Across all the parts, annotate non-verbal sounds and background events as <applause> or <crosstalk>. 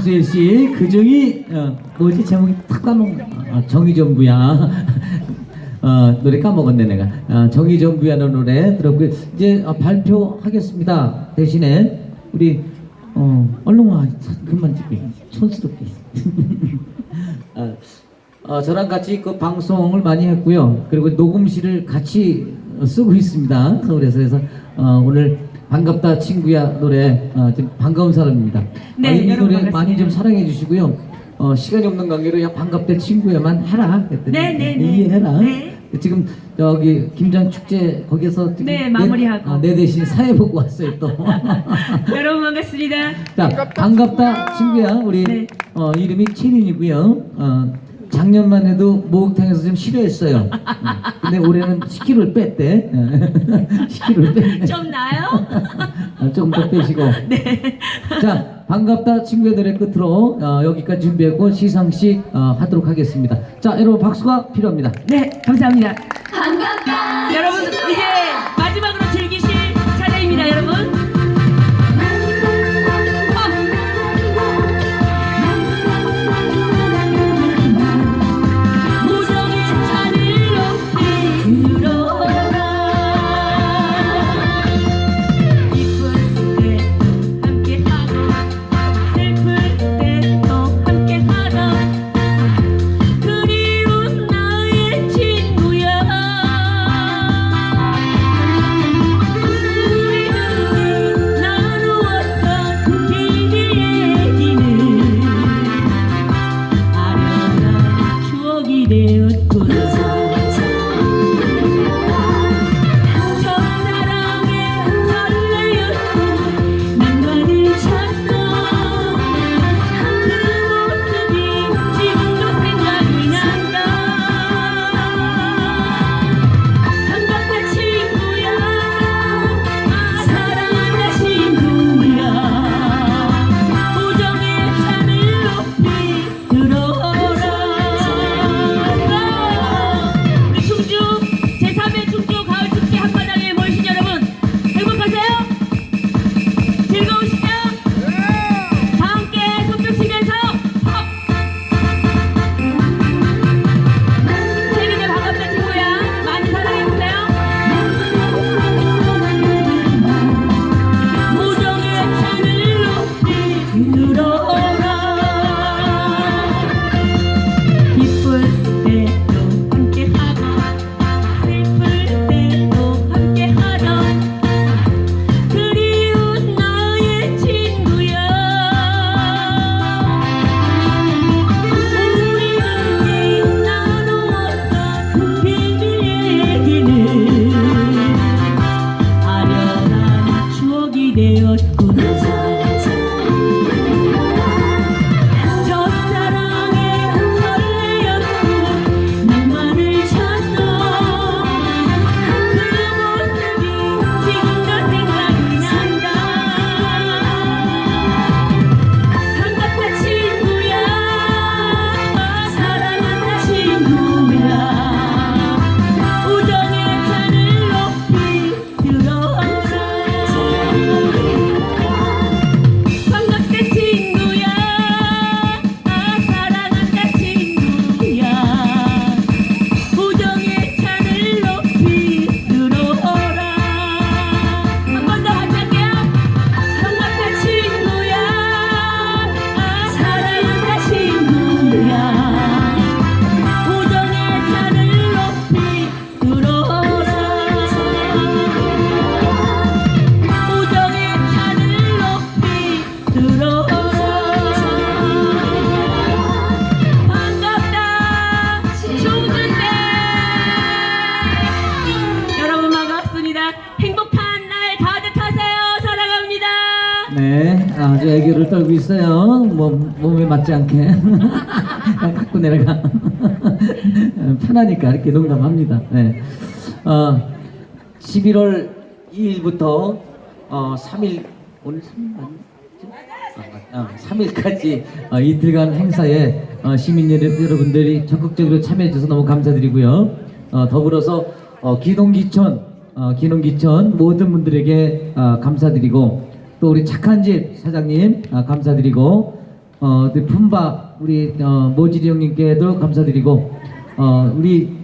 김수일 씨 그정이 어, 뭐지 제목이 탁 까먹 아, 정의전부야. <laughs> 어, 노래 까먹었네 내가. 아, 정의전부야는 노래 들었고 이제 어, 발표하겠습니다. 대신에 우리 어, 얼른 와. 그만 찍게. 촌스럽게. 아, <laughs> 어, 저랑 같이 그 방송을 많이 했고요. 그리고 녹음실을 같이 쓰고 있습니다. 서울에서. 그래서 어, 오늘 반갑다 친구야 노래 어, 좀 반가운 사람입니다. 네, 어, 이 여러분 노래 반갑습니다. 많이 좀 사랑해 주시고요. 어, 시간이 없는 관계로 야 반갑다 친구야만 해라. 그랬더니 네, 네, 네. 이해해라. 네. 지금 저기 김장 축제 거기서 지금 네, 내- 마무리하고. 어, 내 대신 사회 보고 왔어요 또. <laughs> 여러분 반갑습니다. 자 반갑다 친구야 우리 네. 어, 이름이 채린이고요. 어, 작년만 해도 목욕탕에서 좀 싫어했어요. 어, 근데 올해는 10kg를 뺐대. <laughs> 10kg를 뺐네. 좀 나요? 아, 조금 더 빼시고. <laughs> 네. 자, 반갑다 친구들의 끝으로 어, 여기까지 준비했고 시상식 어, 하도록 하겠습니다. 자, 여러분 박수가 필요합니다. 네, 감사합니다. 반갑다. 아주 애교를 떨고 있어요. 뭐 몸에 맞지 않게 <laughs> 갖고 내려가 <laughs> 편하니까 이렇게 농담합니다. 네, 어, 11월 2일부터 어, 3일 오늘 3일 맞나? 아, 3일까지 어, 이틀간 행사에 어, 시민 여러- 여러분들이 적극적으로 참여해 주셔서 너무 감사드리고요. 어, 더불어서 어, 기농기촌 어, 기농기촌 모든 분들에게 어, 감사드리고 또 우리 착한 집 사장님 아, 감사드리고 어, 네, 품바 우리 어, 모지리 형님께도 감사드리고 어, 우리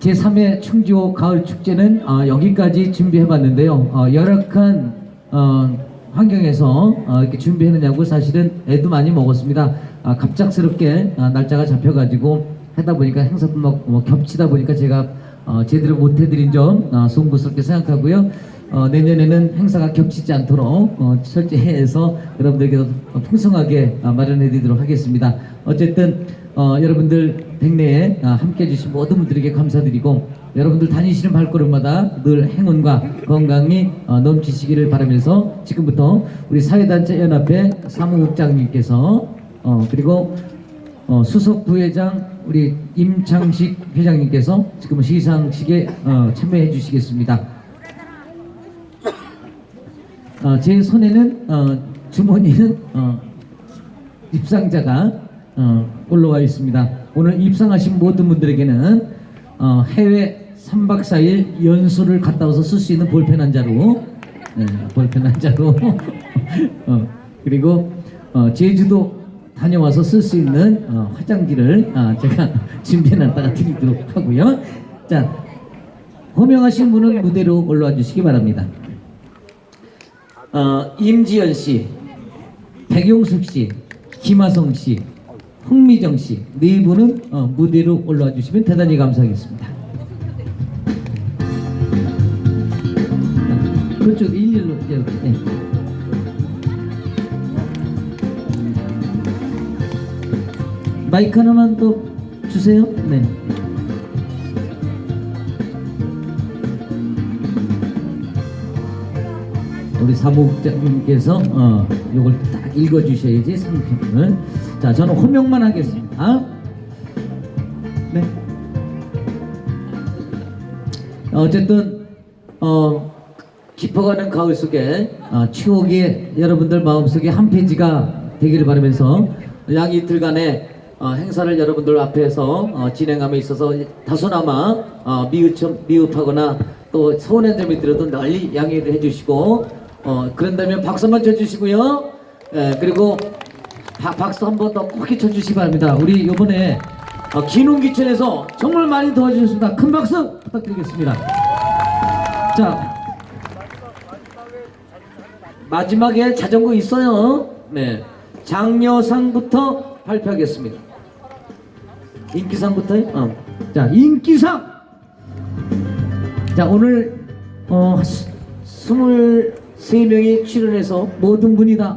제3회 충주 가을 축제는 어, 여기까지 준비해봤는데요. 어, 열악한 어, 환경에서 어, 이렇게 준비했느냐고 사실은 애도 많이 먹었습니다. 아, 갑작스럽게 아, 날짜가 잡혀가지고 하다 보니까 행사도 막뭐 겹치다 보니까 제가 어, 제대로 못해드린 점 어, 송구스럽게 생각하고요. 어, 내년에는 행사가 겹치지 않도록 어, 철저해서 여러분들께도 풍성하게 어, 마련해 드리도록 하겠습니다. 어쨌든 어, 여러분들 백내에 아, 함께해 주신 모든 분들에게 감사드리고 여러분들 다니시는 발걸음마다 늘 행운과 건강이 어, 넘치시기를 바라면서 지금부터 우리 사회단체 연합회 사무국장님께서 어, 그리고 어, 수석 부회장 우리 임창식 회장님께서 지금 시상식에 어, 참여해 주시겠습니다. 어, 제 손에는 어, 주머니는 어, 입상자가 어, 올라와 있습니다. 오늘 입상하신 모든 분들에게는 어, 해외 3박 4일 연수를 갔다 와서 쓸 수 있는 볼펜 한 자루, 네, 볼펜 한 자루, <laughs> 어, 그리고 어, 제주도 다녀와서 쓸 수 있는 어, 화장지를 아, 제가 <laughs> 준비해놨다가 드리도록 하고요. 자, 호명하신 분은 무대로 올라와 주시기 바랍니다. 어, 임지연 씨, 백용숙 씨, 김하성 씨, 홍미정 씨 네 분은 어, 무대로 올라와 주시면 대단히 감사하겠습니다. 자, 그쪽 일일로 이렇게. 네. 마이크 하나만 더 주세요. 네. 우리 사무국장님께서 어, 이걸 딱 읽어주셔야지 상품을. 자, 저는 호명만 하겠습니다. 네. 어쨌든 어, 깊어가는 가을 속에 어, 추억이 여러분들 마음속에 한 페이지가 되기를 바라면서 약 이틀간의 어, 행사를 여러분들 앞에서 어, 진행함에 있어서 다소나마 어, 미흡, 미흡하거나 또 서운한 점이 들어도 널리 양해를 해주시고 어, 그런다면 박수 한번 쳐주시고요. 예, 그리고 바- 박수 한 번 더 크게 쳐주시기 바랍니다. 우리 이번에 어, 기농기촌에서 정말 많이 도와주셨습니다. 큰 박수 부탁드리겠습니다. 자, 마지막에 자전거 있어요. 네. 장려상부터 발표하겠습니다. 인기상부터요? 어. 자, 인기상! 자, 오늘, 어, 스- 23명이 출연해서 모든 분이 다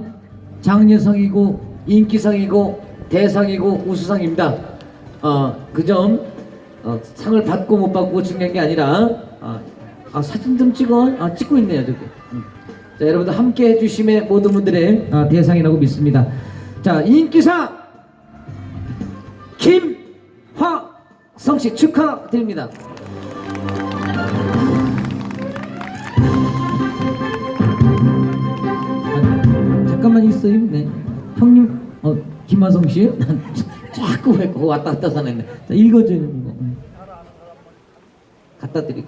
장려상이고, 인기상이고, 대상이고, 우수상입니다. 어, 그 점, 어, 상을 받고 못 받고 중요한 게 아니라, 아, 아, 사진 좀 찍어. 아, 찍고 있네요, 저기. 음. 자, 여러분들 함께 해주심의 모든 분들의 아, 대상이라고 믿습니다. 자, 인기상 김화성 씨 축하드립니다. 잠깐만 있어요. 네. 형님, 어, 김화성 씨? <laughs> 난 자꾸 왜 왔다 갔다 사는데. 자, 읽어줘요. 이거. 음. 갖다 드리고.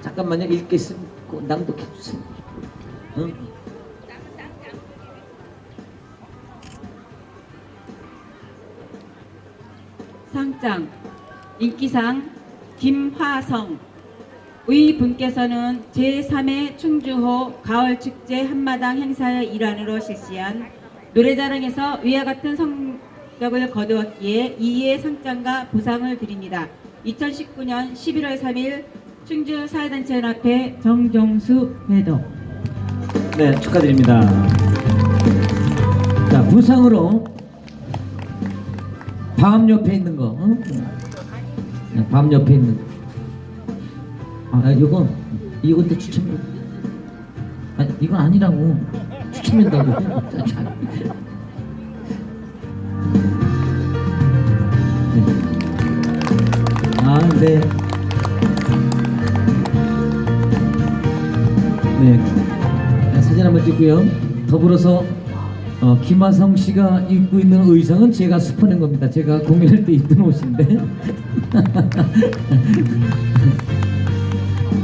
잠깐만요. 읽겠습니다. 낭독해 주세요. 응? 상장 인기상 김화성 의 분께서는 제3회 충주호 가을축제 한마당 행사의 일환으로 실시한 노래자랑에서 위와 같은 성적을 거두었기에 이의 상장과 보상을 드립니다. 2019년 11월 3일 충주 사회단체연합회 정정수 회도 네, 축하드립니다. 자, 부상으로 밤 옆에 있는 거. 응? 네, 밤 옆에 있는 거. 아, 이거 이것도 추천. 아, 이건 아니라고. 자. 네. 아, 네. 네. 자, 사진 한번 찍고요. 더불어서 어, 김하성 씨가 입고 있는 의상은 제가 수퍼낸 겁니다. 제가 공연할 때 입던 옷인데. <laughs>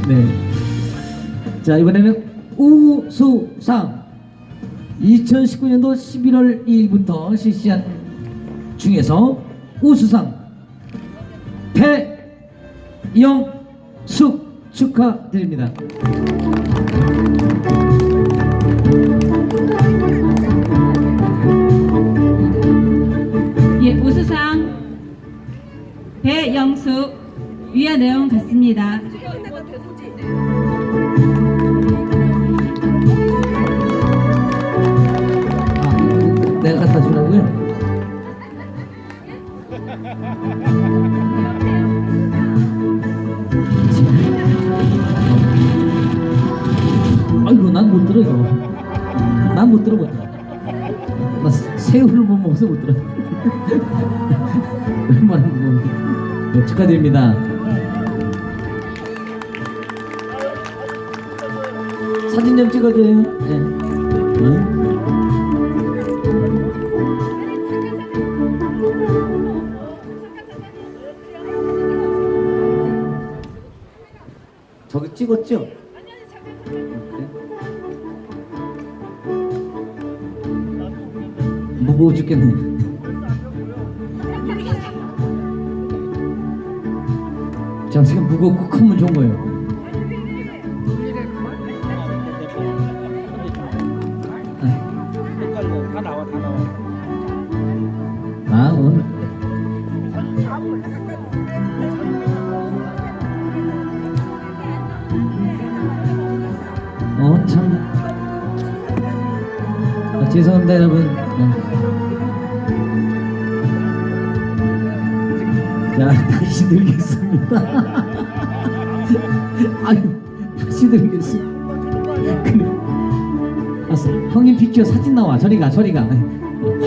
네. 자 이번에는 우수상 2019년도 11월 2일부터 실시한 중에서 우수상 배영숙 축하드립니다. 예, 우수상 배영숙 위아 내용 같습니다. 아, 내가 갖다 주라고요? 아이고 난 못 들어 이거. 난 못 들어 못 들어. 나 새- 새우를 못 먹어서 못 들어. <laughs> 얼마나 뭐 네, 축하드립니다 사진 좀 찍어줘요 네. 응? 저기 찍었죠? 네. 무거워 죽겠네. 자, 지금 무겁고 크면 좋은 거예요. 아, 오늘. 어, 참. 아, 죄송합니다, 여러분. 네. 자, <laughs> 다시 드리겠습니다. <laughs> 아유, 다시 드리겠습니다. 그래. 알았어. 형님 피규어 사진 나와. 저리 가, 저리 가.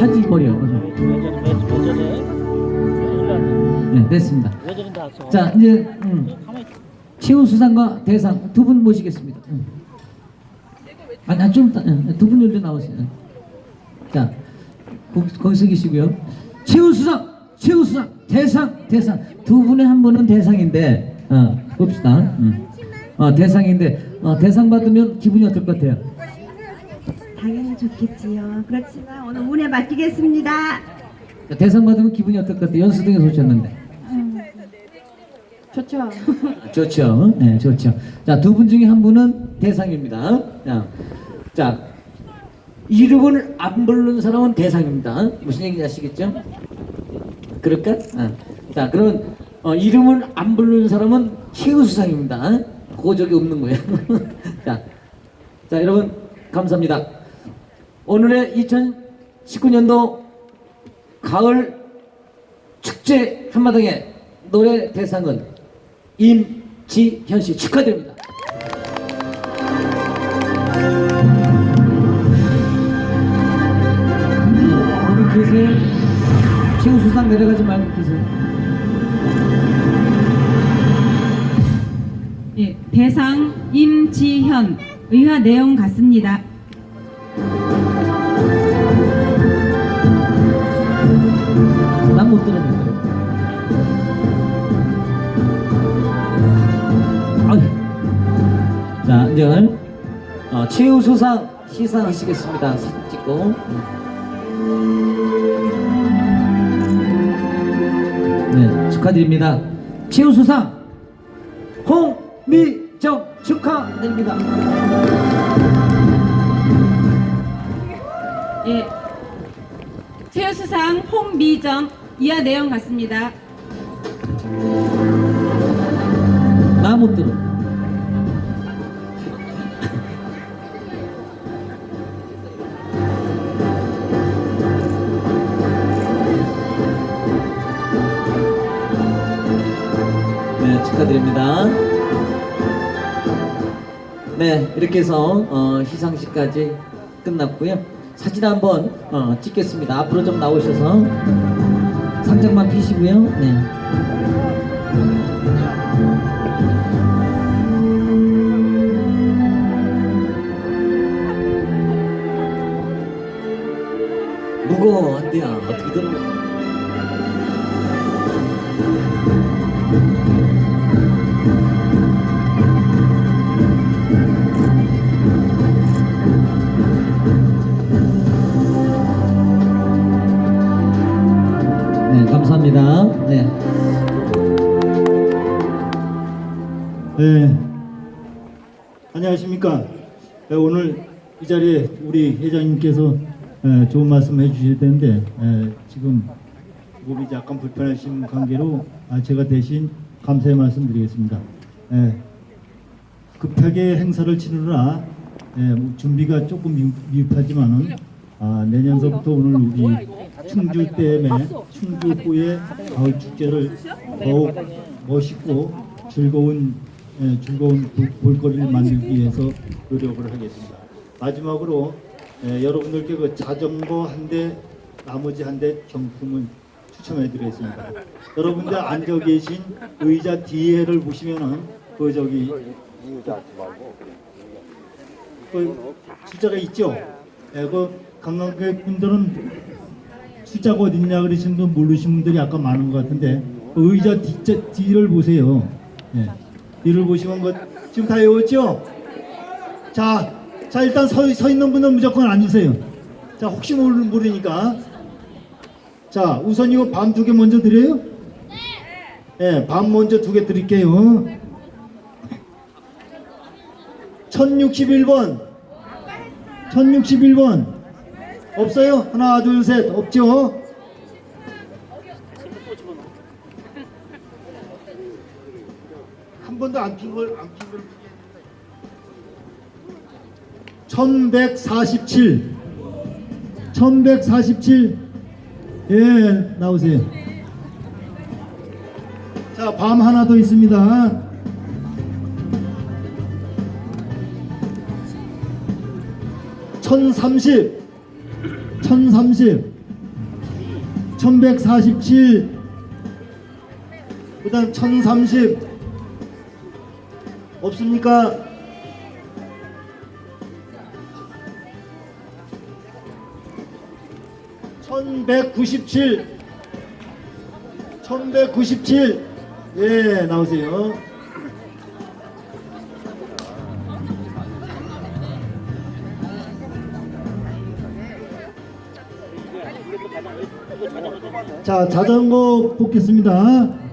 하지 버려. 네, 됐습니다. 자, 이제 음, 가만히 있어. 최우 수상과 대상 두 분 모시겠습니다. 음. 아니, 아니, 좀, 두분 일로 나오세요. 자, 거, 거기서 계시고요. 최우 수상, 최우 수상, 대상, 대상. 두 분의 한 분은 대상인데, 어, 봅시다. 음. 어, 대상인데, 어, 대상 받으면 기분이 어떨 것 같아요? 당연히 좋겠지요. 그렇지만 오늘 운에 맡기겠습니다. 자, 대상 받으면 기분이 어떨 것 같아요? 연수등에서 오셨는데. 좋죠. <laughs> 좋죠. 네, 좋죠. 자, 두 분 중에 한 분은 대상입니다. 자, 자, 이름을 안 부르는 사람은 대상입니다. 무슨 얘기인지 아시겠죠? 그럴까? 어. 자, 그러면 어, 이름을 안 부르는 사람은 최우수상입니다. 고적이 없는 거예요. <laughs> 자, 자, 여러분 감사합니다. 오늘의 2019년도 가을 축제 한마당의 노래 대상은 임지현 씨 축하드립니다. 거기 계세요? 최우 수상 내려가지 말고 계세요. 예, 대상 임지현 의화 내용 같습니다. 난 못 들어 못들 이제 어, 최우 수상 시상하시겠습니다. 사진 찍고. 네 축하드립니다. 최우 수상 홍미정 축하드립니다. 예, 최우수상 홍미정 이하 내용 같습니다. 나 못 들어. 축하드립니다. 네, 이렇게 해서 어, 시상식까지 끝났고요. 사진 한번 어, 찍겠습니다. 앞으로 좀 나오셔서 상장만 피시고요. 네. 돼요 어떻게 들어 네. 안녕하십니까. 네, 오늘 이 자리에 우리 회장님께서 에, 좋은 말씀 해주실 텐데 에, 지금 몸이 약간 불편하신 관계로 아, 제가 대신 감사의 말씀 드리겠습니다. 에, 급하게 행사를 치르느라 에, 뭐 준비가 조금 미, 미흡하지만은 아, 내년서부터 오늘 우리 충주댐의 충주호의 가을 축제를 더욱 멋있고 즐거운 예, 즐거운 볼- 볼거리를 만들기 위해서 노력을 하겠습니다. 마지막으로 예, 여러분들께 그 자전거 한 대, 나머지 한 대 경품을 추첨해드리겠습니다. 여러분들 앉아 계신 의자 뒤에를 보시면은 그 저기 그 숫자가 있죠. 예, 그 관광객 분들은 숫자가 어딨냐 그러시는 분 모르시는 분들이 아까 많은 것 같은데 그 의자 뒤, 뒤를 보세요. 예. 뒤를 보시면 그 지금 다 외웠죠? 자, 자 일단 서, 서 있는 분은 무조건 앉으세요. 자 혹시 모르, 모르니까 자 우선 이거 밤 두 개 먼저 드려요? 네. 밤 먼저 두 개 드릴게요. 1061번 1061번 없어요? 하나 둘 셋 없죠? 한 번도 안핀 걸. 안핀걸1147 1147 예, 나오세요. 자, 밤 하나 더 있습니다. 천삼십, 천삼십, 천백사십칠, 그다음 천삼십 없습니까? 천백구십칠, 천백구십칠, 예, 나오세요. 자, 자전거 뽑겠습니다.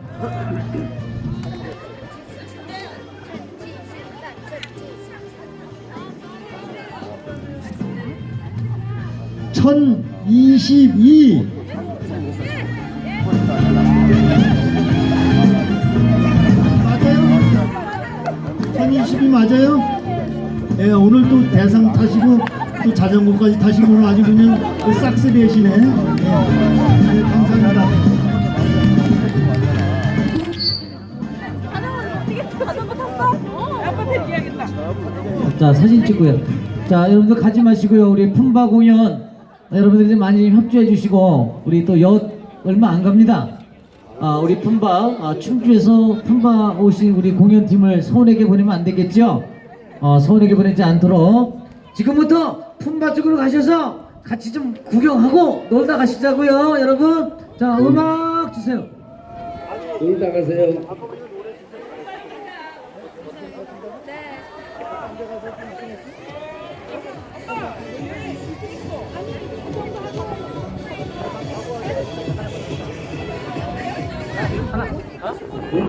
천이십이 맞아요? 천이십이 맞아요? 예, 오늘 또 대상 타시고 또 자전거까지 타시고 아주 그냥 그 싹쓸이하시네. 예, 예, 감사합니다. 자 사진 찍고요. 자 여러분들 가지 마시고요. 우리 품바 공연 여러분들이 좀 많이 좀 협조해 주시고 우리 또엿 얼마 안 갑니다. 아 우리 품바 아, 충주에서 품바 오신 우리 공연팀을 서울에게 보내면 안 되겠죠? 어, 서울에게 보내지 않도록 지금부터 품바 쪽으로 가셔서 같이 좀 구경하고 놀다 가시자고요, 여러분. 자 음악 주세요. 놀다 가세요.